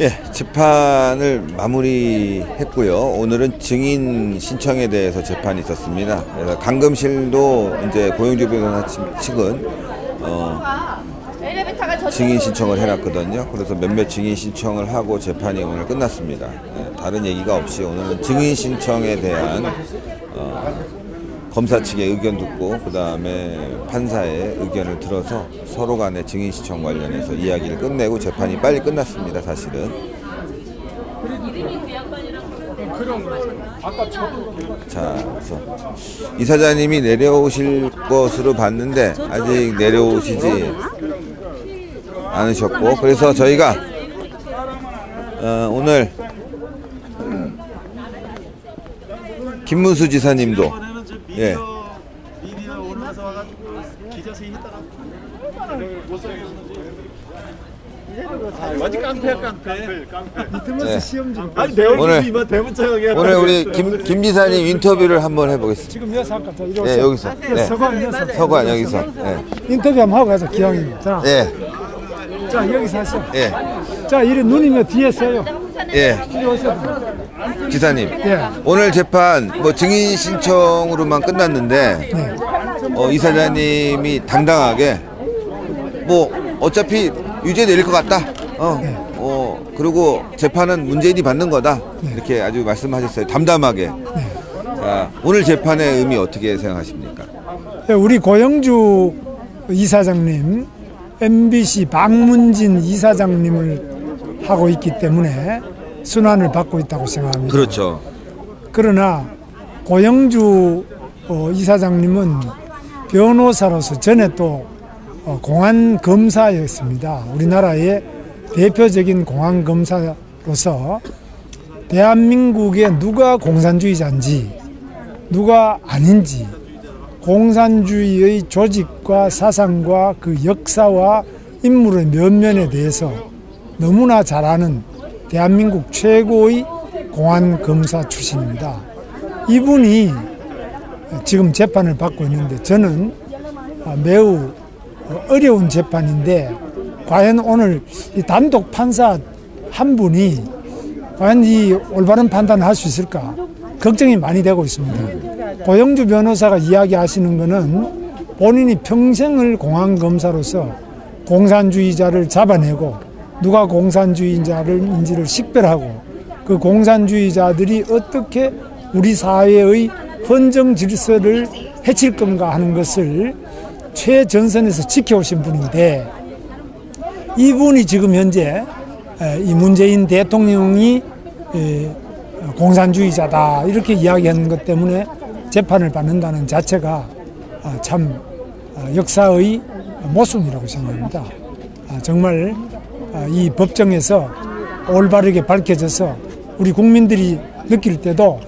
예, 재판을 마무리했고요. 오늘은 증인 신청에 대해서 재판이 있었습니다. 그래서 강금실도 이제 고영주 변호사 측- 측은 어, 증인 신청을 해놨거든요. 그래서 몇몇 증인 신청을 하고 재판이 오늘 끝났습니다. 예, 다른 얘기가 없이 오늘은 증인 신청에 대한 어, 검사 측의 의견 듣고 그 다음에 판사의 의견을 들어서 서로 간의 증인 신청 관련해서 이야기를 끝내고 재판이 빨리 끝났습니다. 사실은. 자, 그래서 이사장님이 내려오실 것으로 봤는데 아직 내려오시지 않으셨고 그래서 저희가 어, 오늘 김문수 지사님도 저 예. 미디어 와가지고 기자 완전 깡패야 깡패 네. 아니 내용 오늘- 오늘 이만 대문짝하게 오늘 우리 김, 김 지사님 인터뷰를 한번 해보겠습니다. 지금 여기서 할까? 자, 이리 네. 여기서. 네. 서관 여기서. 서관 여기서. 네. 인터뷰 한번 하고 가자, 기왕이면. 자, 예, 자, 여기서 하세요. 예, 자, 이리 누님이 뒤에 서요. 예. 이리 오세요. 지사님. 예. 오늘 재판 뭐 증인 신청으로만 끝났는데 네. 어, 이사장님이 당당하게 뭐 어차피 유죄 내릴 것 같다. 어, 어 그리고 재판은 문재인이 받는 거다. 이렇게 아주 말씀하셨어요. 담담하게. 자, 오늘 재판의 의미 어떻게 생각하십니까? 예, 우리 고영주 이사장님, MBC 박문진 이사장님을 하고 있기 때문에 순환을 받고 있다고 생각합니다. 그렇죠. 그러나 고영주 어, 이사장님은 변호사로서 전에 또 어, 공안 검사였습니다. 우리나라의 대표적인 공안 검사로서 대한민국의 누가 공산주의자인지 누가 아닌지 공산주의의 조직과 사상과 그 역사와 인물의 면면에 대해서 너무나 잘 아는 대한민국 최고의 공안 검사 출신입니다. 이분이 지금 재판을 받고 있는데 저는 매우 어려운 재판인데 과연 오늘 이 단독 판사 한 분이 과연 이 올바른 판단을 할 수 있을까 걱정이 많이 되고 있습니다. 고영주 변호사가 이야기하시는 것은 본인이 평생을 공안검사로서 공산주의자를 잡아내고 누가 공산주의자인지를 식별하고 그 공산주의자들이 어떻게 우리 사회의 헌정 질서를 해칠 건가 하는 것을 최전선에서 지켜오신 분인데 이분이 지금 현재 에, 이 문재인 대통령이 에, 공산주의자다 이렇게 이야기하는 것 때문에 재판을 받는다는 자체가 아, 참 아, 역사의 모순이라고 생각합니다. 아, 정말 아, 이 법정에서 올바르게 밝혀져서 우리 국민들이 느낄 때도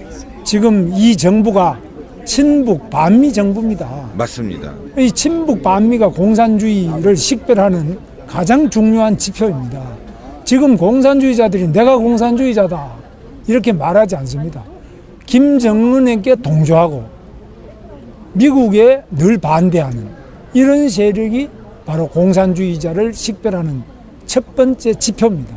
지금 이 정부가 친북 반미 정부입니다. 맞습니다. 이 친북 반미가 공산주의를 식별하는 가장 중요한 지표입니다. 지금 공산주의자들이 내가 공산주의자다 이렇게 말하지 않습니다. 김정은에게 동조하고 미국에 늘 반대하는 이런 세력이 바로 공산주의자를 식별하는 첫 번째 지표입니다.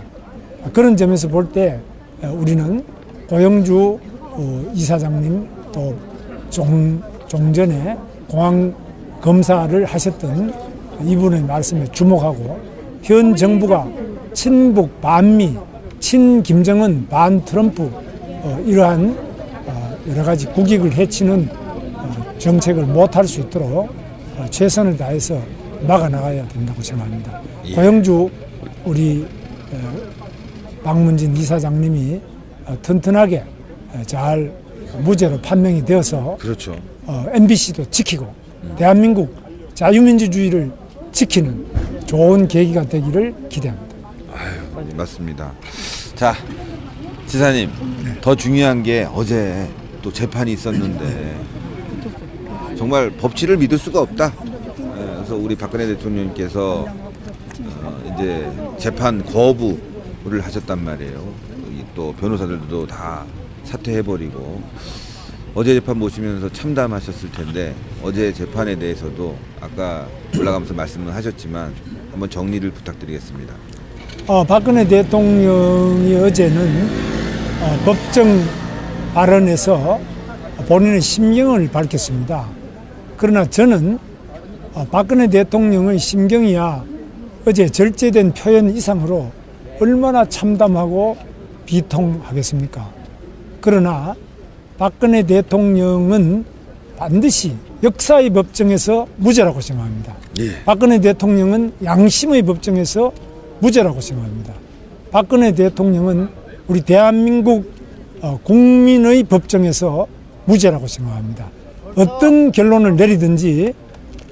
그런 점에서 볼 때 우리는 고영주 어, 이사장님 또 종, 종전에 공항 검사를 하셨던 이분의 말씀에 주목하고 현 정부가 친북 반미, 친 김정은 반 트럼프 어, 이러한 어, 여러 가지 국익을 해치는 어, 정책을 못할 수 있도록 어, 최선을 다해서 막아 나가야 된다고 생각합니다. 고영주 우리 어, 박문진 이사장님이 어, 튼튼하게 어, 잘 무죄로 판명이 되어서 그렇죠. 어, MBC도 지키고 대한민국 자유민주주의를 지키는 좋은 계기가 되기를 기대합니다. 맞습니다. 자, 지사님, 더 중요한 게 어제 또 재판이 있었는데 정말 법치를 믿을 수가 없다. 예, 그래서 우리 박근혜 대통령님께서 어, 이제 재판 거부를 하셨단 말이에요. 이또 변호사들도 다 사퇴해버리고 어제 재판 보시면서 참담하셨을 텐데 어제 재판에 대해서도 아까 올라가면서 말씀을 하셨지만 한번 정리를 부탁드리겠습니다. 어, 박근혜 대통령이 어제는 어, 법정 발언에서 본인의 심경을 밝혔습니다. 그러나 저는 어, 박근혜 대통령의 심경이야 어제 절제된 표현 이상으로 얼마나 참담하고 비통하겠습니까? 그러나 박근혜 대통령은 반드시 역사의 법정에서 무죄라고 생각합니다. 예. 박근혜 대통령은 양심의 법정에서 무죄라고 생각합니다. 박근혜 대통령은 우리 대한민국 어, 국민의 법정에서 무죄라고 생각합니다. 어떤 결론을 내리든지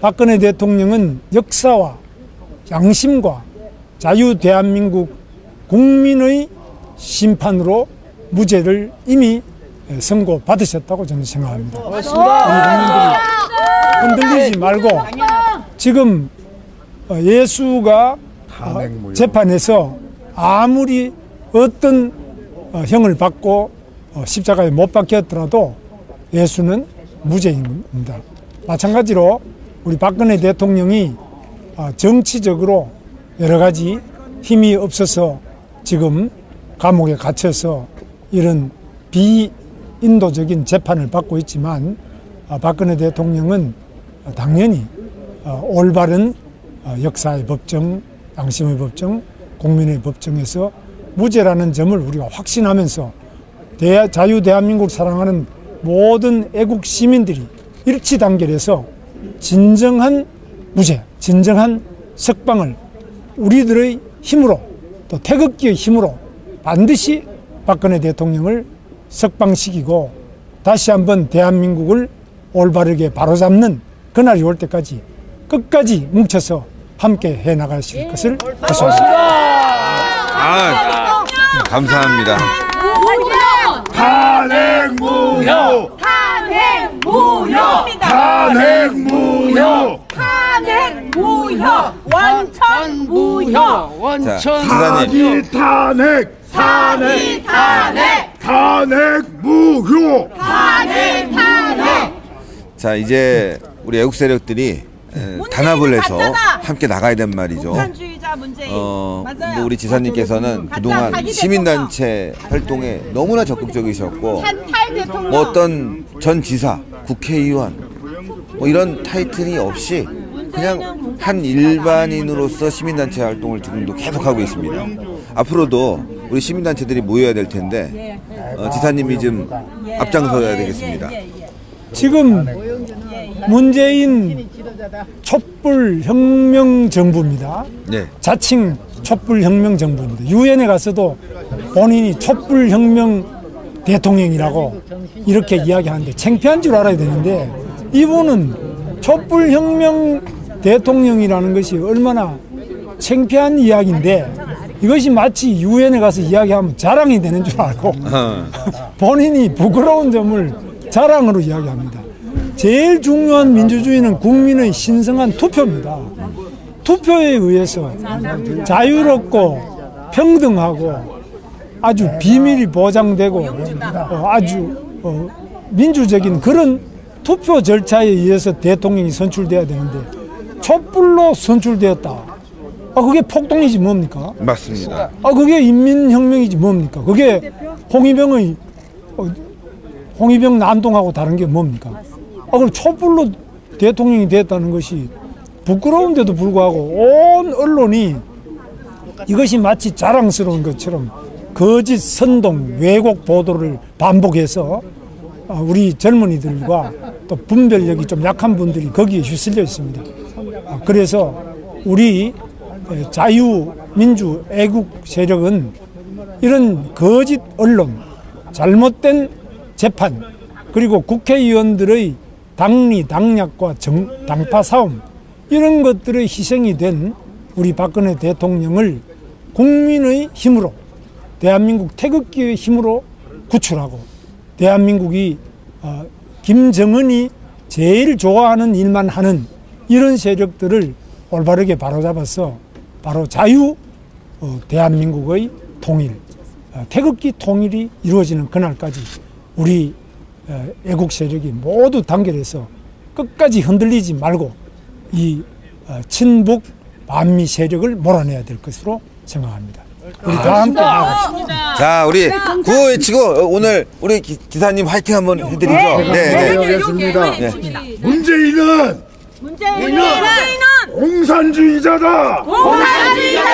박근혜 대통령은 역사와 양심과 자유 대한민국 국민의 심판으로 무죄를 이미 선고 받으셨다고 저는 생각합니다. 국민들이 흔들리지 말고 지금 어, 예수가 어, 재판에서 아무리 어떤 어, 형을 받고 어, 십자가에 못 박혔더라도 예수는 무죄인 겁니다. 마찬가지로 우리 박근혜 대통령이 어, 정치적으로 여러 가지 힘이 없어서 지금 감옥에 갇혀서 이런 비인도적인 재판을 받고 있지만 어, 박근혜 대통령은 어, 당연히 어, 올바른 어, 역사의 법정, 양심의 법정, 국민의 법정에서 무죄라는 점을 우리가 확신하면서 대, 자유 대한민국 사랑하는 모든 애국 시민들이 일치 단결해서 진정한 무죄, 진정한 석방을 우리들의 힘으로 또 태극기의 힘으로 반드시 박근혜 대통령을 석방시키고 다시 한번 대한민국을 올바르게 바로잡는 그날이 올 때까지 끝까지 뭉쳐서 함께 해 나가실 것을. 아, 감사합니다. 탄핵 무효! 탄핵 무효! 탄핵 무효! 탄핵 무효! 원천 무효! 자, 지사님, 탄핵 사기 탄핵! 탄핵 무효 탄핵 탄핵! 자 이제 우리 애국 세력들이 에, 단합을 해서 함께 나가야 된 말이죠. 어, 맞아요. 뭐 우리 지사님께서는 가짜 그동안 사기 시민단체 활동에 너무나 적극적이셨고! 뭐 어떤 전 지사, 국회의원 뭐 이런 타이틀이 없이 그냥 한 일반인으로서 시민단체 활동을 지금도 계속하고 있습니다. 앞으로도 우리 시민단체들이 모여야 될 텐데 어, 지사님이 좀 앞장서야 되겠습니다. 지금 문재인 촛불 혁명 정부입니다. 네. 자칭 촛불 혁명 정부입니다. 유엔에 가서도 본인이 촛불 혁명 대통령이라고 이렇게 이야기하는데 창피한 줄 알아야 되는데 이분은 촛불 혁명 대통령이라는 것이 얼마나 창피한 이야기인데 이것이 마치 유엔에 가서 이야기하면 자랑이 되는 줄 알고 어, 본인이 부끄러운 점을 자랑으로 이야기합니다. 제일 중요한 민주주의는 국민의 신성한 투표입니다. 투표에 의해서 자유롭고 평등하고 아주 비밀이 보장되고 어, 아주 어, 민주적인 그런 투표 절차에 의해서 대통령이 선출돼야 되는데 촛불로 선출되었다. 아 그게 폭동이지 뭡니까? 맞습니다. 아 그게 인민혁명이지 뭡니까? 그게 홍위병의 어, 홍위병 난동하고 다른 게 뭡니까? 아 그럼 촛불로 대통령이 됐다는 것이 부끄러운데도 불구하고 온 언론이 이것이 마치 자랑스러운 것처럼 거짓 선동 왜곡 보도를 반복해서 아, 우리 젊은이들과 또 분별력이 좀 약한 분들이 거기에 휩쓸려 있습니다. 아, 그래서 우리 에, 자유민주 애국 세력은 이런 거짓 언론, 잘못된 재판, 그리고 국회의원들의 당리, 당략과 정, 당파 싸움, 이런 것들의 희생이 된 우리 박근혜 대통령을 국민의 힘으로, 대한민국 태극기의 힘으로 구출하고, 대한민국이 어, 김정은이 제일 좋아하는 일만 하는 이런 세력들을 올바르게 바로잡아서 바로 자유 어, 대한민국의 통일, 어, 태극기 통일이 이루어지는 그날까지 우리 어, 애국 세력이 모두 단결해서 끝까지 흔들리지 말고 이 어, 친북 반미 세력을 몰아내야 될 것으로 생각합니다. 우리 다 함께 나아갑시다. 자, 우리 구호 외치고 어, 오늘 우리 기, 기사님 화이팅 한번 해드리죠. 네, 네. 하겠습니다. 네. 문재인은 문재인은 공산주의자다. 공산주의자다.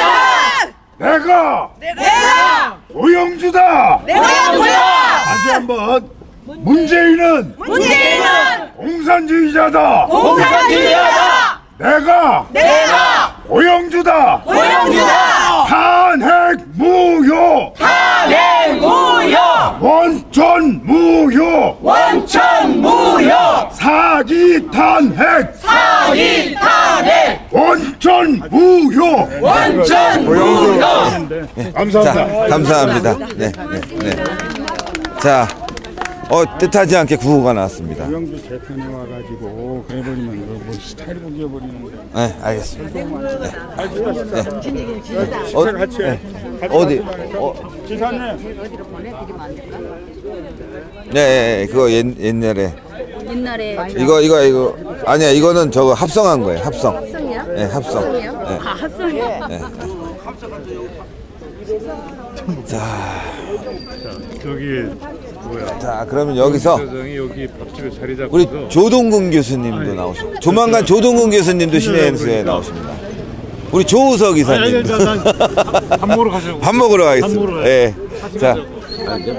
내가 내가 고영주다. 내가 뭐야? 다시 한번 문재인은 문재인은 공산주의자다. 공산주의자다. 내가 내가 고영주다. 고영주다. 탄핵 무효. 탄핵 무효. 원천 무효. 원천 무효. 사기 탄핵. 사기 탄핵. 원천 무효. 원천 무효. 자, 감사합니다. 감사합니다. 네, 네, 네. 자, 어, 뜻하지 않게 구호가 나왔습니다. 고영주 재판에 와가지고 그래버리면 뭐 스타일 보기해버리는데 네, 알겠습니다. 네. 어, 같이 해. 같이 어디? 어, 기사님 네, 네, 네, 그거 옛, 옛날에 옛날에 이거 이거 이거 아니야 이거는 저거 합성한 거예요 합성 합성이요? 네 합성 합성이요? 네. 아 합성이요? 저기 뭐야 자 그러면 여기서 사장이 여기 밥집에 자리 잡고서 우리 조동근 교수님도 나오십니다 조만간 조동근 교수님도 신의 행수에 나오십니다 우리 조우석 이사님 밥 먹으러 가자고 밥 먹으러 가겠습니다. 예. 자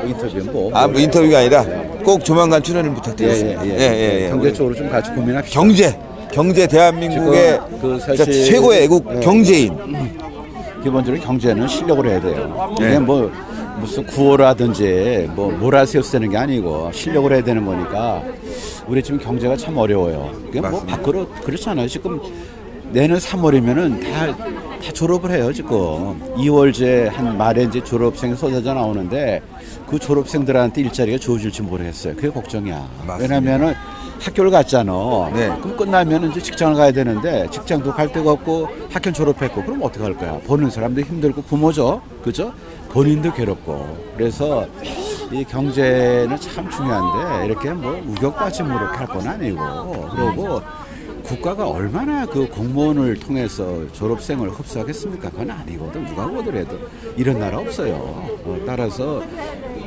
인터뷰는 뭐 아, 뭐 인터뷰가 아니라 꼭 조만간 출연을 부탁드리겠습니다 예, 예, 예, 예, 예. 경제 쪽으로 좀 같이 고민합시다. 경제 경제 대한민국의 지금 그 진짜 사실- 최고의 애국 네. 경제인 기본적으로 경제는 실력으로 해야 돼요. 네. 이게 뭐 무슨 구호라든지 뭐 몰아세워서 되는 게 아니고 실력으로 해야 되는 거니까 우리 지금 경제가 참 어려워요. 그게 뭐. 밖으로 그렇잖아요. 지금 내년 3월이면은 다, 다 졸업을 해요 지금 2월제 한 말에 이제 졸업생이 쏟아져 나오는데 그 졸업생들한테 일자리가 주어질지 모르겠어요. 그게 걱정이야. 맞습니다. 왜냐면은 학교를 갔잖아. 네. 그럼 끝나면 이제 직장을 가야 되는데 직장도 갈 데가 없고 학교 졸업했고 그럼 어떻게 할 거야? 보는 사람도 힘들고 부모죠, 그죠? 본인도 괴롭고 그래서 이 경제는 참 중요한데 이렇게 뭐 이렇게 할건 아니고 그러고 국가가 얼마나 그 공무원을 통해서 졸업생을 흡수하겠습니까? 그건 아니거든. 누가 보더라도 이런 나라 없어요. 어, 따라서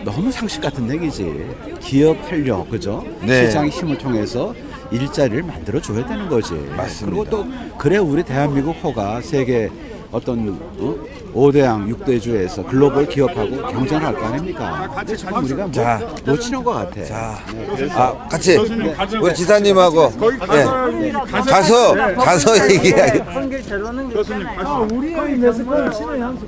너무 상식 같은 얘기지. 기업 활력, 그죠? 네. 시장 힘을 통해서 일자리를 만들어 줘야 되는 거지. 맞습니다. 그리고 또 그래 우리 대한민국 호가 세계 어떤 어? 5대양 6대주에서 글로벌 기업하고 경쟁을 할 거 아닙니까? 우리가 뭐 자. 놓치는 것 같아. 자, 네, 아, 같이. 우리 지사님하고. 거기 가서 예. 가서 가서 가서 얘기하기. 교수님 가서. 우리의 메스꺼 신의 향수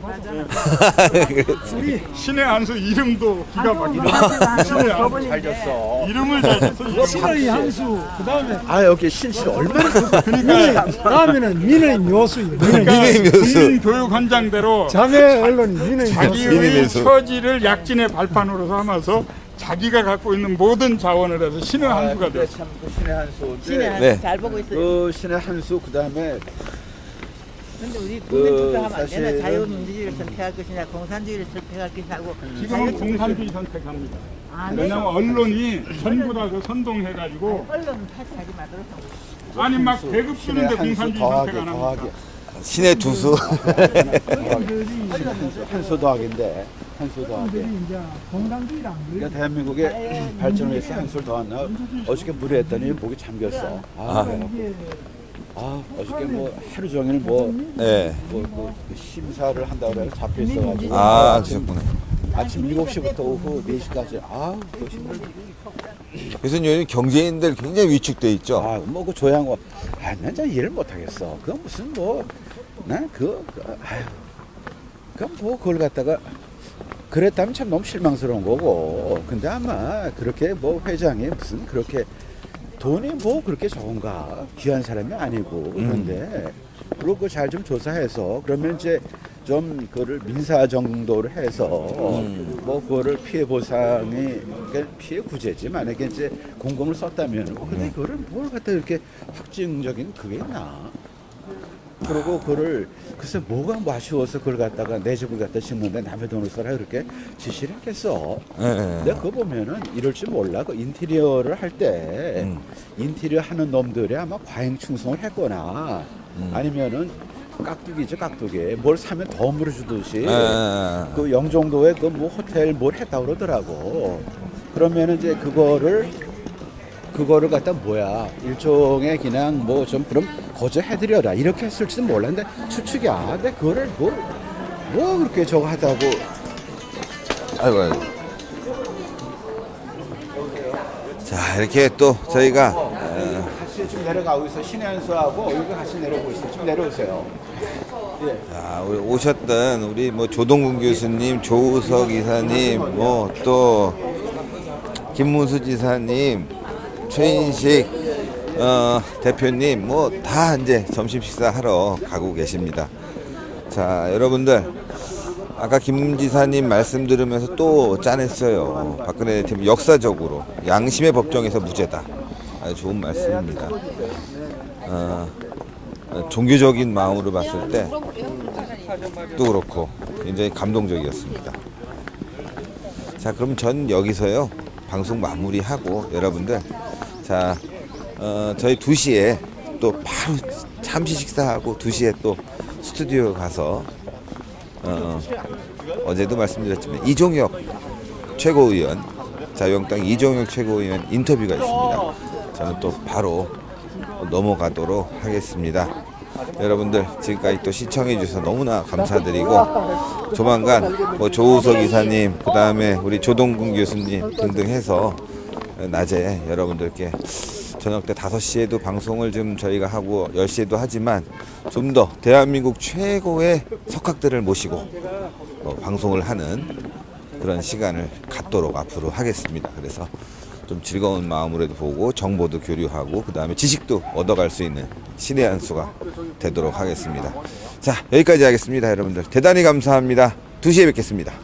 신의 한수 이름도 기가 막히다 신의 한수. 잘 졌어. 이름을 잘 졌어 신의 향수. 그 다음에 아 여기 신실 얼마나 민의 다음에는 민의 묘수예요. 민의 민의 묘수. 국민교육헌장대로 자매 언론이 민의. 자기의. 처지를 약진의 발판으로 삼아서 자기가 갖고 있는 모든 자원을 해서 신의 한수가 됐어 참 신의 한수. 네. 잘 보고 있어요. 그 신의 한수 그다음에 근데 우리 그 국민 투표 하면 안 되나? 자유민주주의를 선택할 것이냐, 공산주의를 선택할 것이냐 하고 지금은 공산주의 선택합니다 아, 왜냐면 언론이 전부 다 그 선동해가지고 언론 탓하지 마도록 하고. 아니 막 배급 신의 주는데 한수 공산주의 선택 안 합니다 신의 두수. 한수, 더하기인데 한수 더하기. 그러니까 대한민국의 발전을 위해서 한수를 더하나 어저께 물에 했더니 목이 잠겼어. 아, 아 어저께 뭐 하루 종일 뭐, 예. 뭐, 뭐 심사를 한다고 그래 잡혀 있어가지고 아, 아침, 그러셨구나. 아침 7시부터 오후 4시까지 아우 그 힘들어. 교수님 요즘 경제인들 굉장히 위축돼 있죠. 아, 뭐그 조양호, 아, 난 진짜 이해를 못하겠어. 그건 무슨 뭐, 난 그, 그 아유, 그건 뭐 그걸 갖다가 그랬다면 참 너무 실망스러운 거고. 근데 아마 그렇게 뭐 회장이 무슨 그렇게 돈이 뭐 그렇게 적은가? 귀한 사람이 아니고 그런데 그리고 그거 잘좀 조사해서 그러면 이제 좀 그거를 민사 정도를 해서 뭐 그거를 피해 보상이 그러니까 피해 구제지. 만약에 이제 공금을 썼다면 근데 그거를 뭘 갖다 이렇게 확증적인 그게 있나 그리고 그를 글쎄 뭐가 뭐 아쉬워서 그걸 갖다가 내 집을 갖다 짓는데 남의 돈을 써라 그렇게 지시를 했겠어. 예, 예. 근데 그거 보면은 이럴 줄 몰라. 그 인테리어를 할 때 음. 인테리어 하는 놈들이 아마 과잉 충성을 했거나 음. 아니면은 깍두기죠 깍두기. 뭘 사면 예, 예, 예. 그 영종도에 그 뭐 호텔 뭘 했다 그러더라고. 그러면은 이제 그거를 그거를 갖다 뭐야 일종의 그냥 뭐 좀 그럼 거저해드려라 이렇게 했을지도 몰랐는데 추측이야. 근데 그거를 뭐 뭐 그렇게 저거 하다고 아이고, 아이고. 자, 이렇게 또 저희가 어, 같이 지금 내려가고 있어 신현수하고 여기 같이 내려오고 있어. 좀 내려오세요. 자, 우리 오셨던 우리 뭐 조동근 교수님, 조우석 이사님, 뭐 또 김문수 지사님, 최인식 어, 대표님, 뭐 다 이제 점심 식사 하러 가고 계십니다. 자, 여러분들 아까 김 지사님 말씀 들으면서 또 짠했어요. 박근혜 대통령 역사적으로 양심의 법정에서 무죄다. 아주 좋은 말씀입니다. 어, 어, 종교적인 마음으로 봤을 때 또 그렇고 굉장히 감동적이었습니다. 자, 그럼 전 여기서요 방송 마무리하고 여러분들 자 어, 저희 2시에 또 바로 잠시 식사하고 2시에 또 스튜디오 가서 어, 어제도 말씀드렸지만 이종혁 최고위원 자유한국당 이종혁 최고위원 인터뷰가 있습니다. 저는 또 바로 넘어가도록 하겠습니다. 여러분들 지금까지 또 시청해 주셔서 너무나 감사드리고 조만간 뭐 조우석 이사님 그 다음에 우리 조동근 교수님 등등 해서 낮에 여러분들께 저녁 때 5시에도 방송을 좀 저희가 하고 10시에도 하지만 좀 더 대한민국 최고의 석학들을 모시고 어, 방송을 하는 그런 시간을 갖도록 앞으로 하겠습니다. 그래서 좀 즐거운 마음으로도 보고 정보도 교류하고 그 다음에 지식도 얻어갈 수 있는 신의 한 수가 되도록 하겠습니다. 자 여기까지 하겠습니다. 여러분들 대단히 감사합니다. 2시에 뵙겠습니다.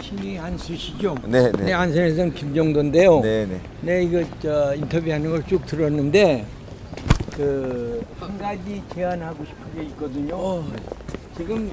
신 이 한수시죠? 네, 네. 네, 안산에서는 김정도인데요. 네. 네 네. 이거 저 인터뷰하는 걸 쭉 들었는데 그 한 가지 제안하고 싶은 게 있거든요. 지금